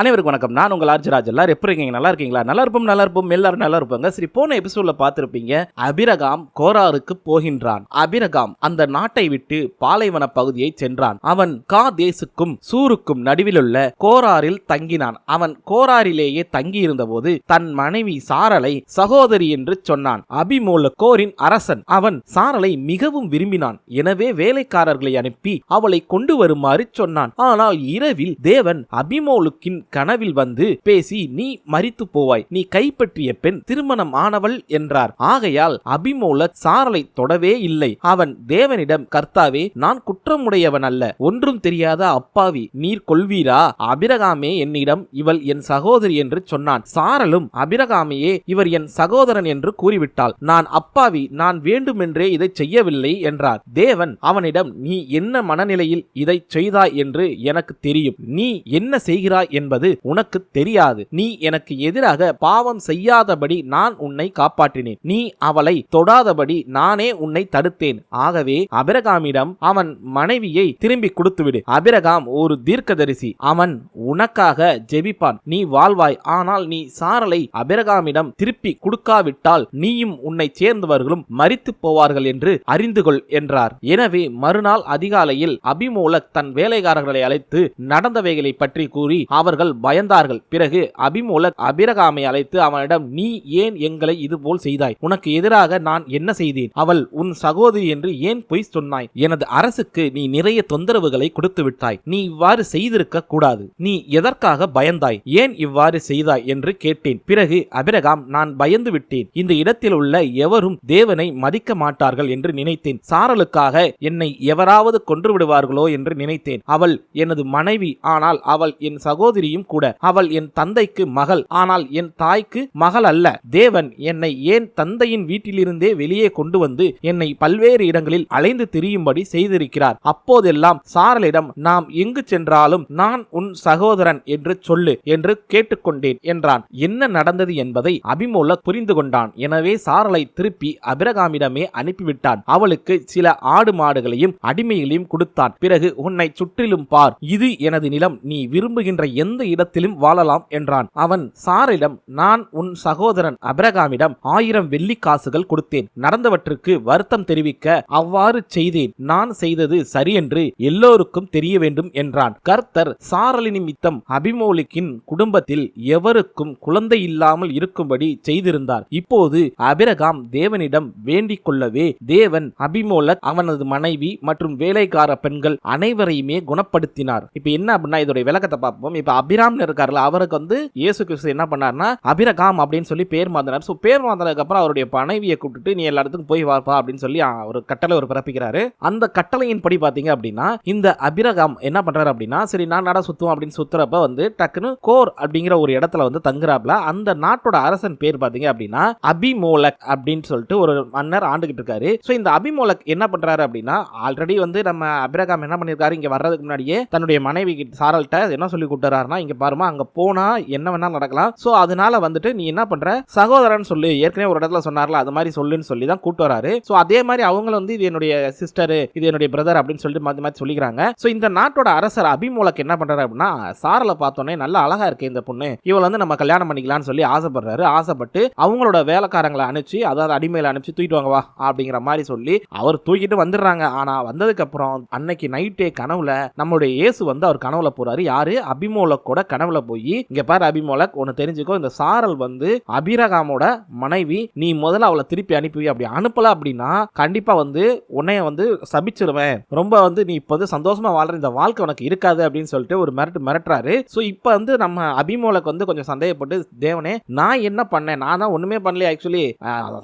அனைவருக்கும் வணக்கம். நான் உங்கள் ஆர்ஜராஜ் எல்லாரும் எப்படி இருக்கீங்க? நல்லா இருக்கீங்களா? நல்லா இருப்போம் நல்லா இருப்போம். எல்லாரும் நல்லா இருப்பாங்க. சரி போன எபிசோட்ல பார்த்துருப்பீங்க அபிரகாம் கோராருக்கு போகின்றான். அபிரகாம் அந்த நாட்டை விட்டு பாலைவன பகுதியை சென்றான். அவன் காதேசுக்கும் சூருக்கும் நடுவிலுள்ள கோராரில் தங்கினான். அவன் கோராரிலேயே தங்கியிருந்த போது தன் மனைவி சாரலை சகோதரி என்று சொன்னான். அபிமோல கோரின் அரசன் அவன் சாரலை மிகவும் விரும்பினான். எனவே வேலைக்காரர்களை அனுப்பி அவளை கொண்டு வருமாறு சொன்னான். ஆனால் இரவில் தேவன் அபிமோலுக்கின் கனவில் வந்து பேசி நீ மறித்து போவாய். நீ கைப்பற்றிய பெண் திருமணம் ஆனவள் என்றார். ஆகையால் அபிமோலக் சாரலை தொடவே இல்லை. அவன் தேவனிடம் கர்த்தாவே நான் குற்றமுடையவன் அல்ல. ஒன்றும் தெரியாத அப்பாவி நீர் கொள்வீரா? அபிரகாமே என்னிடம் இவள் என் சகோதரி என்று சொன்னான். சாரலும் அபிரகாமையே இவர் என் சகோதரன் என்று கூறிவிட்டாள். நான் அப்பாவி நான் வேண்டுமென்றே இதை செய்யவில்லை என்றார். தேவன் அவனிடம் நீ என்ன மனநிலையில் இதை செய்தாய் என்று எனக்கு தெரியும். நீ என்ன செய்கிறாய் என்பது உனக்கு தெரியாது. நீ எனக்கு எதிராக பாவம் செய்யாதபடி நான் உன்னை காப்பாற்றினேன். நீ அவளை தொடாதபடி நானே உன்னை தடுத்தேன். ஆகவே அபிரகாமிடம் அவன் மனைவியை திரும்பி கொடுத்துவிடு. அபிரகாம் ஒரு தீர்க்கதரிசி. அவன் உனக்காக ஜெபிப்பான். நீ வாழ்வாய். ஆனால் நீ சாரலை அபிரகாமிடம் திருப்பி கொடுக்காவிட்டால் நீயும் உன்னை சேர்ந்தவர்களும் மறித்து போவார்கள் என்று அறிந்து கொள் என்றார். எனவே மறுநாள் அதிகாலையில் அபிமூலக் தன் வேலைக்காரர்களை அழைத்து நடந்தவைகளை பற்றி கூறி அவர்கள் பயந்தார்கள். பிறகு அபிமோலக் அபிரகாமை அழைத்து அவனிடம் நீ ஏன் எங்களை இதுபோல் செய்தாய்? உனக்கு எதிராக நான் என்ன செய்தேன்? அவள் உன் சகோதரி என்று ஏன் பொய் சொன்னாய்? எனது அரசுக்கு நீ நிறைய தொந்தரவுகளை கொடுத்து விட்டாய். நீ இவ்வாறு செய்திருக்க கூடாது. நீ எதற்காக பயந்தாய்? ஏன் இவ்வாறு செய்தாய்? என்று கேட்டேன். பிறகு அபிரகாம் நான் பயந்து விட்டேன். இந்த இடத்தில் உள்ள எவரும் தேவனை மதிக்க மாட்டார்கள் என்று நினைத்தேன். சாரலுக்காக என்னை எவராவது கொன்று விடுவார்களோ என்று நினைத்தேன். அவள் எனது மனைவி. ஆனால் அவள் என் சகோதரியும் கூட அவள் என் தந்தைக்கு மகள். ஆனால் என் தாய்க்கு மகள் அல்ல. தேவன் என்னை ஏன் தந்தையின் வீட்டிலிருந்தே வெளியே கொண்டு வந்து என்னை பல்வேறு இடங்களில் அலைந்து திரியும்படி செய்திருக்கிறார். அப்போதெல்லாம் சாரலிடம் நாம் எங்கு சென்றாலும் நான் உன் சகோதரன் என்று சொல்லு என்று கேட்டுக்கொண்டேன் என்றான். என்ன நடந்தது என்பதை அபிமோல புரிந்து கொண்டான். எனவே சாரலை திருப்பி அபிரகாமிடமே அனுப்பிவிட்டான். அவளுக்கு சில ஆடு மாடுகளையும் அடிமைகளையும் கொடுத்தான். பிறகு உன்னை சுற்றிலும் பார். இது எனது நிலம். நீ விரும்புகின்ற எந்த இடத்திலும் வாழலாம் என்றான். அவன் சாரிடம் நான் உன் சகோதரன் அபிரகாமிடம் ஆயிரம் வெள்ளி காசுகள் கொடுத்தேன். நடந்தவற்றுக்கு வருத்தம் தெரிவிக்க அவ்வாறு செய்தேன். நான் செய்தது சரியென்று எல்லோருக்கும் தெரிய வேண்டும் என்றான். கர்த்தர் சாரலி நிமித்தம் அபிமோலிக்கின் குடும்பத்தில் எவருக்கும் குழந்தை இல்லாமல் இருக்கும்படி செய்திருந்தார். இப்போது அபிரகாம் தேவனிடம் வேண்டிக் கொள்ளவே தேவன் அபிமோலக் அவனது மனைவி மற்றும் வேலைக்கார பெண்கள் அனைவரையுமே குணப்படுத்தினார். இப்ப என்ன அப்படின்னா இதோட விளக்கத்தை பார்ப்போம். இப்ப அபிராம்னு இருக்காருல்ல அவருக்கு வந்து இயேசு கிறிஸ்து என்ன பண்ணார்னா அபிரகாம் அப்படின்னு சொல்லி பேர் மாத்தினார். ஸோ பேர் மாத்தினதுக்கு அப்புறம் அவருடைய மனைவியை கூப்பிட்டுட்டு நீ எல்லா இடத்துக்கும் போய் வார்ப்பா அப்படின்னு சொல்லி ஒரு கட்டளை ஒரு பிறப்பிக்கிறாரு. அந்த கட்டளையின் படி பார்த்தீங்க அப்படின்னா இந்த அபிரகாம் என்ன பண்றாரு அப்படின்னா சரி நான் நட சுத்துவோம் அப்படின்னு சுத்துறப்ப வந்து டக்குன்னு கோர் அப்படிங்கிற ஒரு இடத்துல வந்து தங்குறாப்ல அந்த நாட்டோட அரசன் பேர் பாத்தீங்க அப்படின்னா அபிமோலக் அப்படின்னு சொல்லிட்டு ஒரு மன்னர் ஆண்டுகிட்டு இருக்காரு. ஸோ இந்த அபிமோலக் என்ன பண்றாரு அப்படின்னா ஆல்ரெடி வந்து நம்ம அபிரகாம் என்ன பண்ணிருக்காரு இங்க வர்றதுக்கு முன்னாடியே தன்னுடைய மனைவி கிட்ட- என்ன சொல்லி கூட்டுறாருன்னா இங்கே பாருமா அங்கே போனால் என்ன வேணாலும் நடக்கலாம். ஸோ அதனால வந்துட்டு நீ என்ன பண்ற? சகோதரன் சொல்லு. ஏற்கனவே ஒரு இடத்துல சொன்னார்ல அது மாதிரி சொல்லுன்னு சொல்லி தான் கூட்டு வராரு. ஸோ அதே மாதிரி அவங்களும் வந்து இது என்னுடைய சிஸ்டர் இது என்னுடைய பிரதர் அப்படின்னு சொல்லிட்டு மாற்றி மாற்றி சொல்லிக்கிறாங்க. ஸோ இந்த நாட்டோட அரசர் அபிமோலக் என்ன பண்ணுறாரு அப்படின்னா சாரலை பார்த்தோன்னே நல்லா அழகா இருக்கு இந்த பொண்ணு. இவள் வந்து நம்ம கல்யாணம் பண்ணிக்கலாம்னு சொல்லி ஆசைப்படுறாரு. ஆசைப்பட்டு அவங்களோட வேலைக்காரங்களை அனுப்பிச்சு அதாவது அடிமையில அனுப்பிச்சு தூக்கிட்டு வாங்க வா அப்படிங்கிற மாதிரி சொல்லி அவர் தூக்கிட்டு வந்துடுறாங்க. ஆனா வந்ததுக்கு அப்புறம் அன்னைக்கு நைட்டே கனவுல நம்மளுடைய இயேசு வந்து அவர் கனவுல போறாரு. யாரு? அபிமூலக்கோட கனவுல போய் இங்க பாரு அபிமோலக் ஒன்னு தெரிஞ்சுக்கோ இந்த சாரல் வந்து அபிரகாமோட மனைவி. நீ முதல்ல அவளை திருப்பி அனுப்பி அப்படி அனுப்பல அப்படின்னா கண்டிப்பா வந்து உன்னைய வந்து சபிச்சிருவேன். ரொம்ப வந்து நீ இப்போ வந்து சந்தோஷமா வாழ்ற இந்த வாழ்க்கை உனக்கு இருக்காது அப்படின்னு சொல்லிட்டு ஒரு மிரட்டு மிரட்டுறாரு. ஸோ இப்போ வந்து நம்ம அபிமோலக் வந்து கொஞ்சம் சந்தேகப்பட்டு தேவனே நான் என்ன பண்ணேன்? நான் தான் ஒண்ணுமே பண்ணல ஆக்சுவலி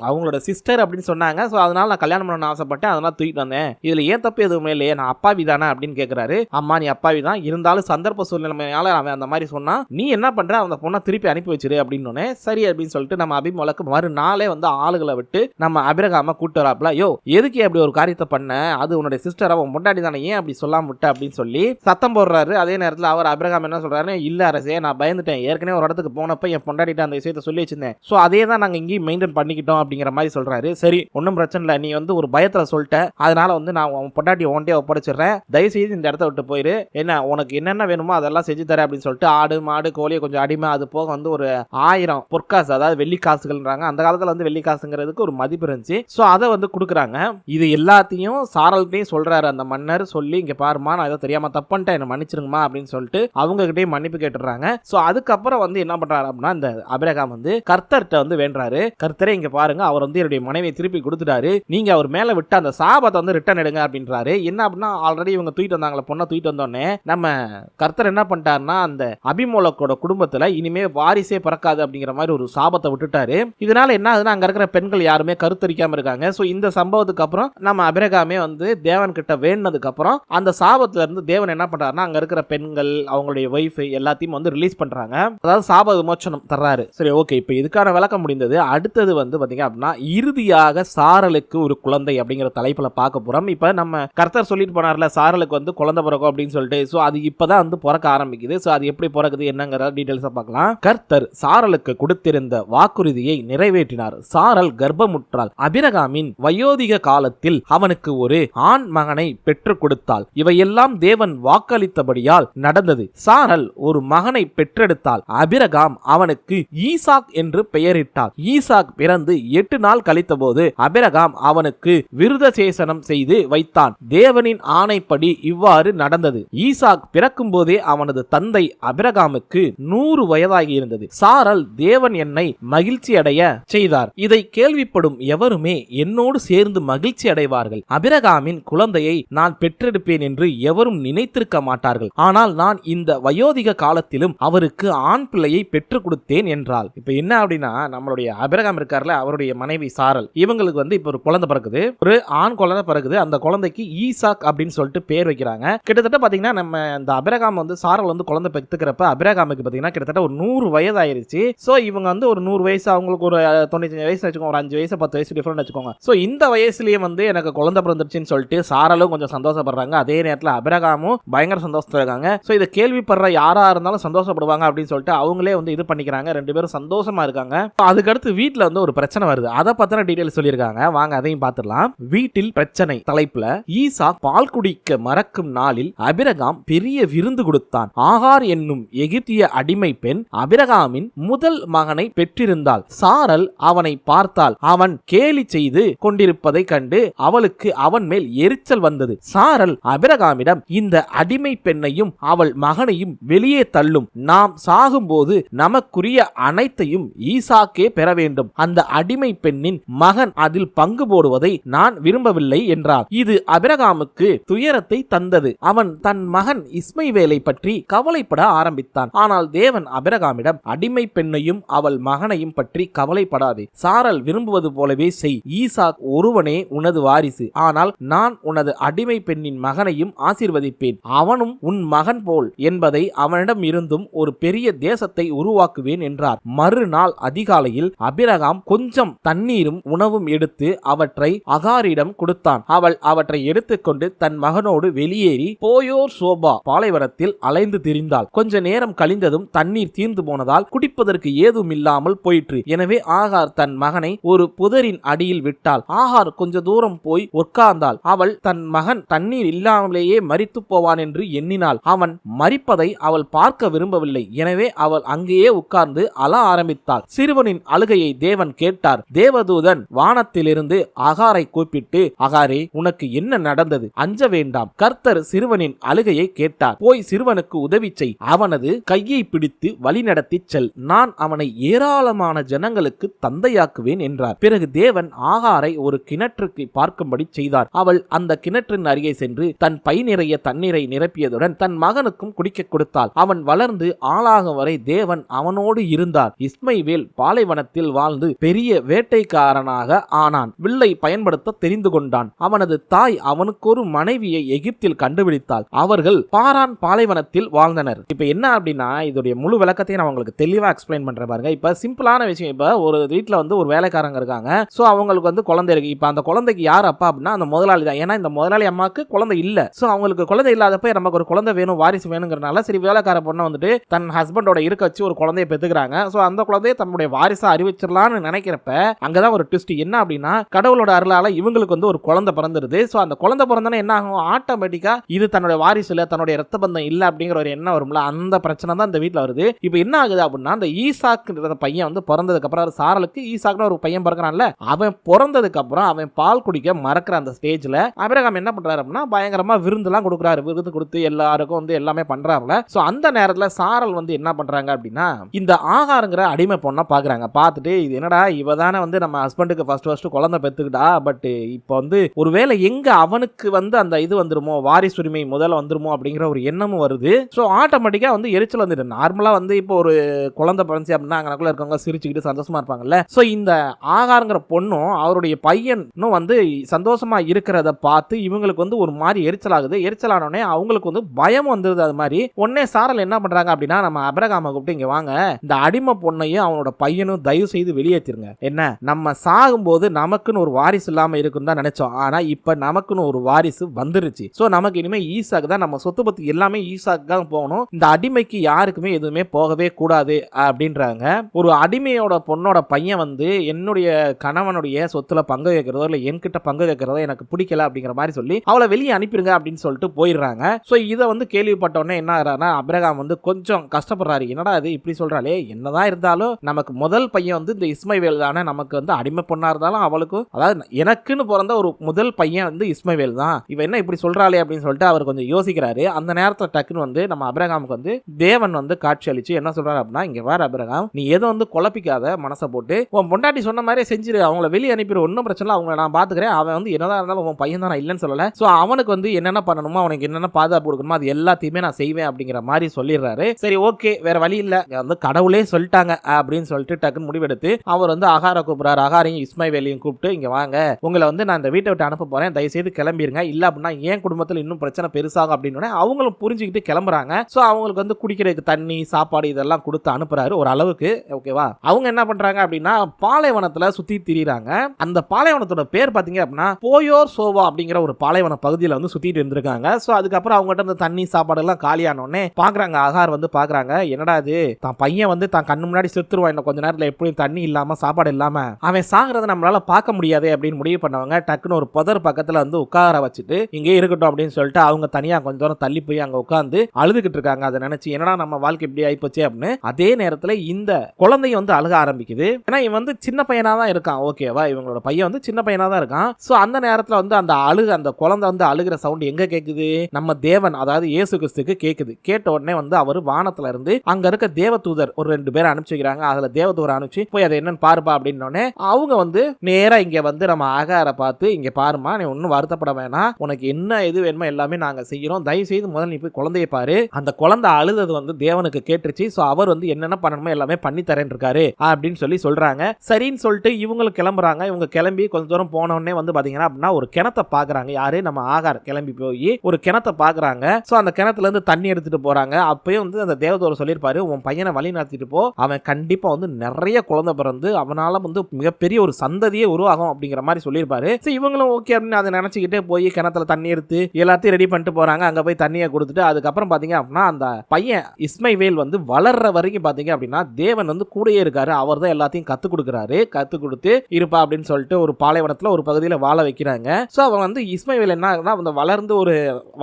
அவங்களோட சிஸ்டர் அப்படின்னு சொன்னாங்க. ஸோ அதனால நான் கல்யாணம் பண்ண ஆசைப்பட்டேன். அதனால தூக்கிட்டு வந்தேன். இதுல ஏன் தப்பு எதுவுமே இல்லையே? நான் அப்பாவி தானே அப்படின்னு கேட்கிறாரு அம்மா நீ அப்பாவி தான் இருந்தாலும் சந்தர்ப்ப சூழ்நிலையால அவன் அந்த மாதிரி சொன்னால் நீ என்ன பண்ணுற அந்த பொண்ணை திருப்பி அனுப்பி வச்சிரு அப்படின்னு சரி அப்படின்னு சொல்லிட்டு நம்ம அபிமோலக்கு மறுநாளே வந்து ஆளுகளை விட்டு நம்ம அபிரகாம கூட்டு வராப்ல யோ எதுக்கு அப்படி ஒரு காரியத்தை பண்ண? அது உன்னுடைய சிஸ்டர் அவன் முன்னாடி தானே ஏன் அப்படி சொல்லாம விட்ட? அப்படின்னு சொல்லி சத்தம் போடுறாரு. அதே நேரத்தில் அவர் அபிரகாம் என்ன சொல்றாரு இல்ல அரசே நான் பயந்துட்டேன். ஏற்கனவே ஒரு இடத்துக்கு போனப்ப என் பொண்டாடிட்ட அந்த விஷயத்த சொல்லி வச்சிருந்தேன். ஸோ அதே தான் நாங்கள் இங்கேயும் மெயின்டைன் பண்ணிக்கிட்டோம் அப்படிங்கிற மாதிரி சொல்றாரு. சரி ஒன்றும் பிரச்சனை இல்லை. நீ வந்து ஒரு பயத்தில் சொல்லிட்ட. அதனால வந்து நான் உன் பொண்டாட்டி ஒன்டே ஒப்படைச்சிடுறேன். தயவு செய்து இந்த இடத்த விட்டு போயிரு. என்ன உனக்கு என்னென்ன வேணுமோ அதெல்லாம் செஞ்சு தரேன் அப்படின்னு சொல்லிட்டு ஆடு மாடு கோழியை கொஞ்சம் அடிமை. அது போக வந்து ஒரு ஆயிரம் பொற்காசு அதாவது வெள்ளி காசுகள்ன்றாங்க. அந்த காலத்தில் வந்து வெள்ளி காசுங்கிறதுக்கு ஒரு மதிப்பு இருந்துச்சு. ஸோ அதை வந்து கொடுக்குறாங்க. இது எல்லாத்தையும் சாரல்கிட்டையும் சொல்றாரு அந்த மன்னர். சொல்லி இங்கே பாருமா நான் ஏதோ தெரியாம தப்புன்ட்டேன் என்ன மன்னிச்சிருங்கம்மா அப்படின்னு சொல்லிட்டு அவங்க மன்னிப்பு கேட்டுறாங்க ஸோ அதுக்கப்புறம் வந்து என்ன பண்றாரு அப்படின்னா இந்த அபிரகாம் வந்து கர்த்தர்கிட்ட வந்து வேண்டுறாரு. கர்த்தரே இங்க பாருங்க. அவர் வந்து என்னுடைய மனைவியை திருப்பி கொடுத்துட்டாரு. நீங்க அவர் மேல விட்டு அந்த சாபத்தை வந்து ரிட்டர்ன் எடுங்க அப்படின்றாரு. என்ன அப்படின்னா ஆல்ரெடி இவங்க தூக்கிட்டு வந்தாங்களே பொண்ணை தூக்கிட்டு வந்தோடனே நம்ம கர்த்தர் என்ன பண்ணிட்டாருன்னா அந்த அபிமோலக்கோட குடும்பத்துல இனிமே வாரிசே பிறக்காது அப்படிங்கிற மாதிரி ஒரு சாபத்தை விட்டுட்டாரு. இதனால என்ன ஆகுதுன்னா அங்க இருக்கிற பெண்கள் யாருமே கருத்தரிக்காம இருக்காங்க. ஸோ இந்த சம்பவத்துக்கு அப்புறம் நம்ம அபிரகாமே வந்து தேவன் கிட்ட வேணுனதுக்கு அப்புறம் அந்த சாபத்துல இருந்து தேவன் என்ன பண்றாருன்னா அங்க இருக்கிற பெண்கள் அவங்களுடைய ஒய்ஃப் எல்லாத்தையும் வந்து ரிலீஸ் பண்றாங்க. அதாவது சாப விமோச்சனம் தர்றாரு. சரி ஓகே இப்போ இதுக்கான விளக்கம் முடிந்தது. அடுத்தது வந்து பாத்தீங்க அப்படின்னா இறுதியாக சாரலுக்கு ஒரு குழந்தை அப்படிங்கிற தலைப்புல பார்க்க போறோம். இப்போ நம்ம கர்த்தர் சொல்லிட்டு போனார்ல சாரலுக்கு வந்து குழந்தை பிறக்கும் அப்படின்னு சொல்லிட்டு. ஸோ அது இப்போதான் வந்து பிறக்க ஆரம்பிக்குது. ஸோ அது எப்படி பிறகுது என்னங்கிற டீடைல்ஸை பார்க்கலாம். கர்த்தர் சாரலுக்கு கொடுத்திருந்த வாக்குறுதியை நிறைவேற்றினார். சாரல் கர்ப்பமுற்றால் அபிரகாமின் வயோதிக காலத்தில் அவனுக்கு ஒரு ஆண் மகனை பெற்றுக் கொடுத்தாள். இவையெல்லாம் தேவன் வாக்களித்தபடியால் நடந்தது. சாரல் ஒரு மகனை பெற்றெடுத்தாள். அபிரகாம் அவனுக்கு ஈசாக் என்று பெயரிட்டார் ஈசாக் பிறந்து எட்டு நாள் கழித்தபோது அபிரகாம் அவனுக்கு விருத சேசனம் செய்து வைத்தான். தேவனின் ஆணைப்படி இவ்வாறு நடந்தது. ஈசாக் பிறக்கும் போதே அவனது தந்தை அபிரகாமுக்கு நூறு வயதாகி இருந்தது சாரல் தேவன் என்னை மகிழ்ச்சி அடைய செய்தார். இதை கேள்விப்படும் எவருமே என்னோடு சேர்ந்து மகிழ்ச்சி அடைவார்கள். அபிரகாமின் குழந்தையை நான் பெற்றெடுப்பேன் என்று எவரும் நினைத்திருக்க மாட்டார்கள். ஆனால் நான் இந்த வயோதிக காலத்திலும் அவருக்கு ஆண் பிள்ளையை பெற்றுக் கொடுத்தேன் என்றால் இப்ப என்ன அப்படின்னா நம்மளுடைய அபிரகாம் இருக்கார்ல அவருடைய மனைவி சாரல். இவங்களுக்கு வந்து இப்ப ஒரு குழந்தை பிறகுது ஒரு ஆண் குழந்தை பிறகுது அந்த குழந்தைக்கு ஈசாக் அப்படின்னு சொல்லிட்டு பேர் வைக்கிறாங்க. கிட்டத்தட்ட பாத்தீங்கன்னா நம்ம இந்த அபிரகாம் வந்து சாரல் வந்து குழந்தை பெற்றுக்கிறப்ப அபிரகாமுக்கு பார்த்தீங்கன்னா கிட்டத்தட்ட ஒரு நூறு வயது ஆயிருச்சு ஸோ இவங்க வந்து ஒரு நூறு வயசு அவங்களுக்கு ஒரு தொண்ணூத்தஞ்சு வயசு வச்சுக்கோங்க ஒரு அஞ்சு வயசு பத்து வயசு டிஃப்ரெண்ட் வச்சுக்கோங்க. ஸோ இந்த வயசுலேயே வந்து எனக்கு குழந்தை பிறந்துருச்சுன்னு சொல்லிட்டு சாரலும் கொஞ்சம் சந்தோஷப்படுறாங்க. அதே நேரத்தில் அபிரகாமும் பயங்கர சந்தோஷத்தில் இருக்காங்க. ஸோ இதை கேள்விப்படுற யாராக இருந்தாலும் சந்தோஷப்படுவாங்க அப்படின்னு சொல்லிட்டு அவங்களே வந்து இது பண்ணிக்கிறாங்க. ரெண்டு பேரும் சந்தோஷமா இருக்காங்க. அதுக்கடுத்து வீட்டில் வந்து ஒரு பிரச்சனை வருது. அதை பத்தின டீட்டெயில் சொல்லியிருக்காங்க. வாங்க அதையும் பார்த்துடலாம். வீட்டில் பிரச்சனை தலைப்பில் ஈசா பால் குடிக்க மறக்கும் நாளில் அபிரகாம் பெரிய விருந்து கொடுத்தான். ஆகார் என்னும் எகிப்திய அடிமை பெண் அபிரகாமின் முதல் மகனை பெற்றிருந்தாள். சாரல் அவனை பார்த்தால் அவன் கேலி செய்து கொண்டிருப்பதை கண்டு அவளுக்கு அவன் மேல் எரிச்சல் வந்தது. சாரல் அபிரகாமிடம் இந்த அடிமை பெண்ணையும் அவள் மகனையும் வெளியே தள்ளும். நாம் சாகும்போது நமக்குரிய அனைத்தையும் ஈசாக்கே பெற வேண்டும். அந்த அடிமை பெண்ணின் மகன் அதில் பங்கு போடுவதை நான் விரும்பவில்லை என்றார். இது அபிரகாமுக்கு துயரத்தை தந்தது. அவன் தன் மகன் இஸ்மைவேலை பற்றி கவலைப்பட ஆரம்பித்தான். ஆனால் தேவன் அபிரகாமிடம் அடிமை பெண்ணையும் அவள் மகனையும் பற்றி கவலைப்படாதே. சாரல் விரும்புவது போலவே செய். ஈசாக் ஒருவனே உனது வாரிசு. ஆனால் நான் உனது அடிமை பெண்ணின் மகனையும் ஆசீர்வதிப்பேன். அவனும் உன் மகன் போல் என்பதை அவனிடம் இருந்தும் ஒரு பெரிய தேசத்தை உருவாக்குவேன் என்றார். மறுநாள் அதிகாலையில் அபிரகாம் கொஞ்சம் தண்ணீரும் உணவும் எடுத்து அவற்றை அகாரிடம் கொடுத்தான். அவள் அவற்றை எடுத்துக்கொண்டு தன் மகனோடு வெளியேறி போயோர் சோபா பாலைவனத்தில் அலைந்து திரிந்தாள். கொஞ்ச நேரம் கழிந்ததும் தண்ணீர் தீர்ந்து போனதால் குடிப்பதற்கு ஏதும் இல்லாமல் போயிற்று. எனவே ஆகார் தன் மகனை ஒரு புதரின் அடியில் விட்டாள். ஆகார் கொஞ்ச தூரம் போய் உட்கார்ந்தாள். அவள் தன் மகன் தண்ணீர் இல்லாமலேயே மறித்து போவான் என்று எண்ணினாள். அவன் மறிப்பதை அவள் பார்க்க விரும்பவில்லை. எனவே அவள் அங்கேயே உட்கார்ந்து அழ ஆரம்பித்தாள். சிறுவனின் அழுகையை தேவன் கேட்டார். தேவதூதன் வானத்திலிருந்து அகாரை கூப்பிட்டு அகாரே உனக்கு என்ன நடந்தது? அஞ்ச வேண்டாம். கர்த்தர் சிறுவனின் அழுகையை கேட்டார். போய் சிறுவனுக்கு உதவி செய். அவனது கையை பிடித்து வழிநடத்திச் செல். நான் அவனை ஏராளமான ஜனங்களுக்கு தந்தையாக்குவேன் என்றார். பிறகு தேவன் ஆகாரை ஒரு கிணற்றுக்கு பார்க்கும்படி செய்தார். அவள் அந்த கிணற்றின் அருகே சென்று தன் பை நிறைய தண்ணீரை நிரப்பியதுடன் தன் மகனுக்கும் குடிக்க கொடுத்தாள். அவன் வளர்ந்து ஆளாகும் வரை தேவன் அவனோடு இருந்தார். இஸ்மைவேல் பாலைவனத்தில் வாழ்ந்து பெரிய வேட்டைக்காரனாக ஆனான். வில்லை பயன்படுத்த தெரிந்து கொண்டான். அவனது தாய் அவனுக்கொரு மனைவியை எகிப்தில் கண்டுபிடித்தாள். அவர்கள் பாரான் பாலைவனத்தில் வாழ்ந்தனர். இப்போ என்ன அப்படின்னா இதோடைய முழு விளக்கத்தையும் நான் உங்களுக்கு தெளிவாக எக்ஸ்பிளைன் பண்றேன் பாருங்க. இப்போ சிம்பிளான விஷயம். இப்போ ஒரு வீட்டில் வந்து ஒரு வேலைக்காரங்க இருக்காங்க. ஸோ அவங்களுக்கு வந்து குழந்தை இருக்கு. இப்போ அந்த குழந்தைக்கு யார் அப்பா அப்படின்னா அந்த முதலாளி தான். ஏன்னா இந்த முதலாளி அம்மாவுக்கு குழந்தை இல்லை. ஸோ அவங்களுக்கு குழந்தை இல்லாதப்ப நமக்கு ஒரு குழந்தை வேணும் வாரிசு வேணுங்கிறனால சரி வேலைக்கார பொண்ணை வந்துட்டு தன் ஹஸ்பண்டோட இருக்க வச்சு ஒரு குழந்தைய பெற்றுக்கிறாங்க. ஸோ அந்த குழந்தைய தன்னுடைய வாரிசா அறிவிச்சிடலாம்னு நினைக்கிறப்ப அங்கதான் ஒரு ட்விஸ்ட் என்ன அப்படின்னா கடவுளோட அருளால இவங்களுக்கு வந்து ஒரு குழந்தை பிறந்துருது. ஸோ அந்த குழந்தை பிறந்தனா என்ன ஆகும்? ஆட்டோமேட்டிக்கா இது தன்னுடைய வாரிசு இல்லை தன்னுடைய ரத்த பந்தம் இல்லை அப்படிங்கிற ஒரு எண்ணம் வரும். சொல்கிறோம்ல அந்த பிரச்சனை தான் இந்த வீட்டில் வருது. இப்போ என்ன ஆகுது அப்படின்னா அந்த ஈசாக்குன்ற பையன் வந்து பிறந்ததுக்கு அப்புறம் சாரலுக்கு ஈசாக்குன்னு ஒரு பையன் பிறக்கிறான்ல அவன் பிறந்ததுக்கு அப்புறம் அவன் பால் குடிக்க மறக்கிற அந்த ஸ்டேஜ்ல அபிரகாம் என்ன பண்றாரு அப்படின்னா பயங்கரமா விருந்துலாம் கொடுக்குறாரு. விருது கொடுத்து எல்லாருக்கும் வந்து எல்லாமே பண்றாருல ஸோ அந்த நேரத்தில் சாரல் வந்து என்ன பண்றாங்க அப்படின்னா இந்த ஆகாரங்கிற அடிமை பொண்ணை பாக்குறாங்க. பார்த்துட்டு இது என்னடா இவ தானே வந்து நம்ம ஹஸ்பண்டுக்கு ஃபர்ஸ்ட் ஃபர்ஸ்ட் குழந்தை பெற்றுக்கிட்டா பட் இப்போ வந்து ஒருவேளை எங்க அவனுக்கு வந்து அந்த இது வந்துருமோ வாரிசுரிமை முதல்ல வந்துருமோ அப்படிங்கிற ஒரு எண்ணமும் வருது. ஸோ ஆட்டோமேட்டிக்காக வந்து எரிச்சல் வந்துட்டு நார்மலாக வந்து இப்போ ஒரு குழந்தை பிறந்துச்சு அப்படின்னா அங்கனக்குள்ள இருக்கவங்க சிரிச்சுக்கிட்டு சந்தோஷமா இருப்பாங்கல்ல. ஸோ இந்த ஆகாரங்கிற பொண்ணும் அவருடைய பையனும் வந்து சந்தோஷமா இருக்கிறத பார்த்து இவங்களுக்கு வந்து ஒரு மாதிரி எரிச்சல் ஆகுது. எரிச்சல் ஆனோடனே அவங்களுக்கு வந்து பயம் வந்துருது. அது மாதிரி உடனே சாரல் என்ன பண்றாங்க அப்படின்னா நம்ம அபரகாம கூப்பிட்டு இங்க வாங்க. இந்த அடிமை பொண்ணையும் அவனோட பையனும் தயவு செய்து வெளியேற்றிருங்க என்ன? நம்ம சாகும்போது நமக்குன்னு ஒரு வாரிசு இல்லாம இருக்குன்னு தான் நினைச்சோம். ஆனா இப்ப நமக்குன்னு ஒரு வாரிசு வந்துருச்சு. ஸோ நமக்கு இனிமேல் ஈசாக்கு தான் நம்ம சொத்து பத்து எல்லாமே ஈசாக்கு தான் போகணும். இந்த அடிமைக்கு யாருக்குமே எதுவுமே போகவே கூடாது அப்படின்றாங்க. ஒரு அடிமையோட பொண்ணோட பையன் வந்து என்னுடைய கணவனுடைய சொத்துல பங்கு வைக்கிறதோ இல்லை என்கிட்ட பங்கு கேட்கிறதோ எனக்கு பிடிக்கல அப்படிங்கிற மாதிரி சொல்லி அவளை வெளியே அனுப்பிடுங்க அப்படின்னு சொல்லிட்டு போயிடுறாங்க. ஸோ இதை வந்து கேள்விப்பட்டோன்னே என்ன ஆகிறானா அபிரகாம் வந்து கொஞ்சம் கஷ்டப்படுறாரு. என்னடா இது இப்படி சொல்றாளே? என்னதான் இருந்தாலும் நமக்கு முதல் பையன் வந்து இந்த இஸ்மைவேல் தானே. நமக்கு வந்து அடிமை பொண்ணா இருந்தாலும் அவளுக்கும் அதாவது எனக்குன்னு பிறந்த ஒரு முதல் பையன் வந்து இஸ்மைவேல் தான். இவ என்ன இப்படி சொல்றாளே அப்படின்னு சொல்லிட்டு அவர் கொஞ்சம் யோசிக்கிறாரு. அந்த நேரத்தில் டக்குன்னு வந்து நம்ம அபிரகாமுக்கு வந்து தேவன் வந்து காட்சி அளிச்சு என்ன சொல்றாரு அப்படின்னா இங்க வேற அபிரகாம் நீ ஏதோ வந்து குழப்பிக்காத மனசை போட்டு உன் பொண்டாட்டி சொன்ன மாதிரியே செஞ்சிரு அவங்கள வெளியே அனுப்பிடு ஒன்றும் பிரச்சனை அவங்கள நான் பாத்துக்கிறேன். அவன் வந்து என்னதான் இருந்தாலும் உன் பையன் தான் நான் இல்லைன்னு சொல்லல. ஸோ அவனுக்கு வந்து என்னென்ன பண்ணணுமோ அவனுக்கு என்னென்ன பாதுகாப்பு கொடுக்கணுமோ அது எல்லாத்தையுமே நான் செய்வேன் அப்படிங்கிற மாதிரி சொல்லிடுறாரு. சரி ஓகே வேற வழி இல்ல. வந்து கடவுளே சொல்லிட்டாங்க அப்படின்னு சொல்லிட்டு டக்குன்னு முடிவெடுத்து அவர் வந்து அகார கூப்பிடுறாரு. அகாரையும் இஸ்மைவேலையும் கூப்பிட்டு இங்க வாங்க உங்களை வந்து நான் இந்த வீட்டை விட்டு அனுப்ப போறேன். தயவுசெய்து கிளம்பிருங்க. இல்ல அப்படின்னா என் குடும்பத்தில் இன்னும் பிரச்சனை பெருசாகும் அப்படின்னு அவங்களும் புரிஞ்சுக்கிட்டு கிளம்புறாங்க. ஸோ அவங்களுக்கு வந்து குடிக்கிறதுக்கு தண்ணி சாப்பாடு இதெல்லாம் கொடுத்து அனுப்புறாரு ஒரு அளவுக்கு. ஓகேவா அவங்க என்ன பண்றாங்க அப்படின்னா பாலைவனத்துல சுத்தி திரியிறாங்க. அந்த பாலைவனத்தோட பேர் பாத்தீங்க அப்படின்னா போயோர் சோவா அப்படிங்கிற ஒரு பாலைவன பகுதியில் வந்து சுத்திட்டு இருந்திருக்காங்க. ஸோ அதுக்கப்புறம் அவங்ககிட்ட அந்த தண்ணி சாப்பாடு எல்லாம் காலியான உடனே பாக்குறாங்க. ஆகார் வந்து பாக்குறாங்க. என்னடா இது? தான் பையன் வந்து தான் கண்ணு முன்னாடி செத்துருவான். இன்னும் கொஞ்ச நேரத்தில் எப்படியும் தண்ணி இல்லாம சாப்பாடு இல்லாம அவன் சாகிறத நம்மளால பார்க்க முடியாது அப்படின்னு முடிவு பண்ணவங்க டக்குன்னு ஒரு புதர் பக்கத்துல வந்து உட்கார வச்சுட்டு இங்கே இருக்கட்டும் அப்படின்னு சொல்லிட்டு அவங்க தனியா கொஞ்சம் தூரம் தள்ளி போய் அங்க உட்காந்து அழுதுகிட்டு இருக்காங்க. அதை நினச்சி என்னடா நம்ம வாழ்க்கை இப்படி ஆயிப்போச்சு அப்படின்னு அதே நேரத்துல இந்த குழந்தையும் வந்து அழுக ஆரம்பிக்குது. ஏன்னா இவன் வந்து சின்ன பையனாக தான் இருக்கான். ஓகேவா இவங்களோட பையன் வந்து சின்ன பையனாக தான் இருக்கான். சோ அந்த நேரத்துல வந்து அந்த அழுக அந்த குழந்தை வந்து அழுகிற சவுண்ட் எங்க கேட்குது நம்ம தேவன் அதாவது இயேசு கிறிஸ்துக்கு கேட்குது கேட்ட உடனே வந்து அவர் வானத்துல இருந்து அங்க இருக்க தேவதூதர் ஒரு ரெண்டு பேரை அனுப்பிச்சு வைக்கிறாங்க அதுல தேவதூதர் அனுப்பிச்சு போய் அதை என்னன்னு பாருப்பா அப்படின்னோடனே அவங்க வந்து நேரா இங்க வந்து நம்ம ஆகார பார்த்து இங்க பாருமா நீ ஒன்றும் வருத்தப்பட வேணாம். உனக்கு என்ன இது வேணுமோ எல்லாமே நாங்கள் செய்கிறோம் தயவு செய்து முதல்ல நீ போய் குழந்தைய பாரு. அந்த குழந்தை அழுதது வந்து தேவனுக்கு கேட்டுருச்சு. ஸோ அவர் வந்து என்னென்ன பண்ணணுமோ எல்லாமே பண்ணி தரேன் இருக்காரு அப்படின்னு சொல்லி சொல்றாங்க. சரின்னு சொல்லிட்டு இவங்களும் கிளம்புறாங்க. இவங்க கிளம்பி கொஞ்ச தூரம் போன உடனே வந்து பாத்தீங்கன்னா அப்படின்னா ஒரு கிணத்தை பாக்குறாங்க. யாரு? நம்ம ஆகார் கிளம்பி போய் ஒரு கிணத்தை பாக்குறாங்க. ஸோ அந்த கிணத்துல இருந்து தண்ணி எடுத்துட்டு போறாங்க. அப்பயும் வந்து அந்த தேவதோரை சொல்லியிருப்பாரு உன் பையனை வழி நடத்திட்டு போ. அவன் கண்டிப்பா வந்து நிறைய குழந்தை பிறந்து அவனால வந்து மிகப்பெரிய ஒரு சந்ததியே உருவாகும் அப்படிங்கிற மாதிரி சொல்லியிருப்பாரு. ஸோ இவங்களும் ஓகே அப்படின்னு அதை நினைச்சுக்கிட்டே போய் கிணத்துல தண்ணி எடுத்து எல்லாத்தையும் ரெடி பண்ணிட்டு போறாங்க. அங்க போய் தண்ணியை கொடுத்துட்டு அதுக்கப்புறம் பாத்தீங்க அப்படின்னா அந்த பையன் இஸ்மைவேல் வந்து வளர்ற வரைக்கும் பார்த்தீங்க அப்படின்னா தேவன் வந்து கூடயே இருக்காரு. அவர் தான் எல்லாத்தையும் கற்றுக் கொடுக்குறாரு. கற்றுக் கொடுத்து இருப்பா அப்படின்னு சொல்லிட்டு ஒரு பாலைவனத்தில் ஒரு பகுதியில் வாழ வைக்கிறாங்க. ஸோ அவன் வந்து இஸ்மைவேல் என்ன ஆகுதுன்னா அந்த வளர்ந்து ஒரு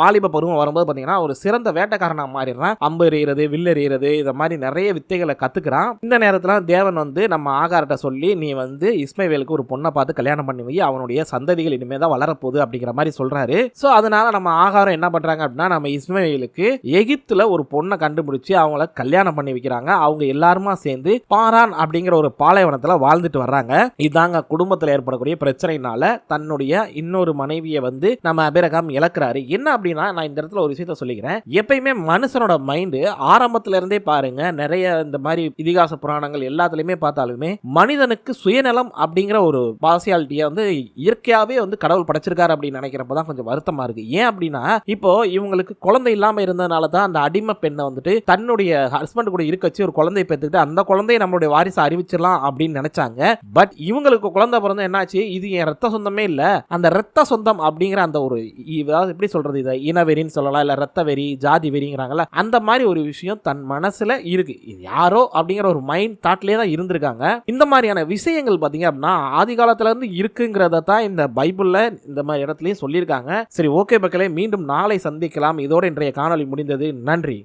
வாலிப பருவம் வரும்போது பார்த்தீங்கன்னா ஒரு சிறந்த வேட்டைக்காரனா மாறிடுறான். அம்பு எறிகிறது வில் எறிகிறது இதை மாதிரி நிறைய வித்தைகளை கற்றுக்கிறான் இந்த நேரத்தில் தேவன் வந்து நம்ம ஆகார்ட்ட சொல்லி நீ வந்து இஸ்மைவேலுக்கு ஒரு பொண்ணை பார்த்து கல்யாணம் பண்ணி வை. அவனுடைய சந்ததிகள் இனிமேல் தான் வளரப்போகுது அப்படிங்கிற மாதிரி சொல்கிறாரு ஸோ அதனால நம்ம ஆகாரம் என்ன பண்ணுறாங்க அப்படின்னா நம்ம இஸ்மைவேலுக்கு எகிப்தில் ஒரு பொண்ணை கண்டுபிடிச்சு அவங்கள கல்யாணம் பண்ணி வைக்கிறாங்க. அவங்க எல்லாருமா சேர்ந்து பாரான் அப்படிங்கிற ஒரு பாலைவனத்தில் வாழ்ந்துட்டு வர்றாங்க. இதாங்க குடும்பத்தில் ஏற்படக்கூடிய பிரச்சனைனால தன்னுடைய இன்னொரு மனைவியை வந்து நம்ம அபிரகாம் இழக்கிறாரு. என்ன அப்படின்னா நான் இந்த இடத்துல ஒரு விஷயத்த சொல்லிக்கிறேன். எப்பயுமே மனுஷனோட மைண்டு ஆரம்பத்துல இருந்தே பாருங்க நிறைய இந்த மாதிரி இதிகாச புராணங்கள் எல்லாத்துலயுமே பார்த்தாலுமே மனிதனுக்கு சுயநலம் அப்படிங்கிற ஒரு பாசியாலிட்டியை வந்து இயற்கையாவே வந்து கடவுள் படைச்சிருக்காரு அப்படின்னு நினைக்கிறப்ப தான் கொஞ்சம் வருத்தமா இருக்கு. ஏன் அப்படின்னா இப்போ இவங்களுக்கு குழந்தை இல்லாம இருந்ததுனால தான் அந்த அடிமை பெண்ணை வந்துட்டு தன்னுடைய ஹஸ்பண்ட் கூட இருக்க வச்சு ஒரு குழந்தையை பெற்றுக்கிட்டு அந்த குழந்தையை நம்மளுடைய வாரிசை அறிவிச்சிடலாம் அப்படின்னு நினைச்சாங்க. பட் இவங்களுக்கு குழந்தை பிறந்த என்னாச்சு? இது என் ரத்த சொந்தமே இல்லை. அந்த ரத்த சொந்தம் அப்படிங்கிற அந்த ஒரு எப்படி சொல்றது இதை? இனவெறின்னு சொல்லலாம் இல்லை ரத்த வெறி ஜாதி வெறிங்கிறாங்கல்ல அந்த மாதிரி ஒரு விஷயம் தன் மனசுல இருக்கு. இது யாரோ அப்படிங்கிற ஒரு மைண்ட் தாட்லேயே தான் இருந்திருக்காங்க. இந்த மாதிரியான விஷயங்கள் பார்த்தீங்க அப்படின்னா ஆதி காலத்துல இருந்து இருக்குங்கிறத தான் இந்த பைபிள்ல இந்த மாதிரி இடத்துலயும் சொல்லியிருக்காங்க. சரி ஓகே பக்கலே மீண்டும் நாளை சந்திக்கலாம். இதோட இன்றைய காணொளி முடிந்தது. நன்றி. Henry.